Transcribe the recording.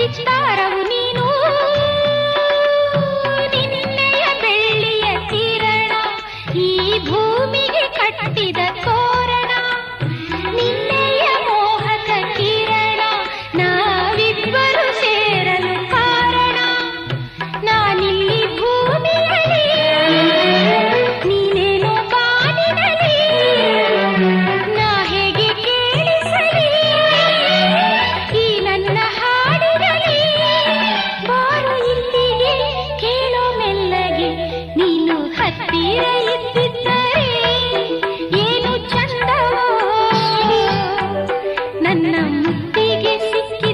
ಚಿತ್ತಾರವು ನೀನು. ನಿನ್ನೆಯ ಬೆಳ್ಳಿಯ ಕಿರಣ ಈ ಭೂಮಿಗೆ ಕಟ್ಟಿದ ನನ್ನ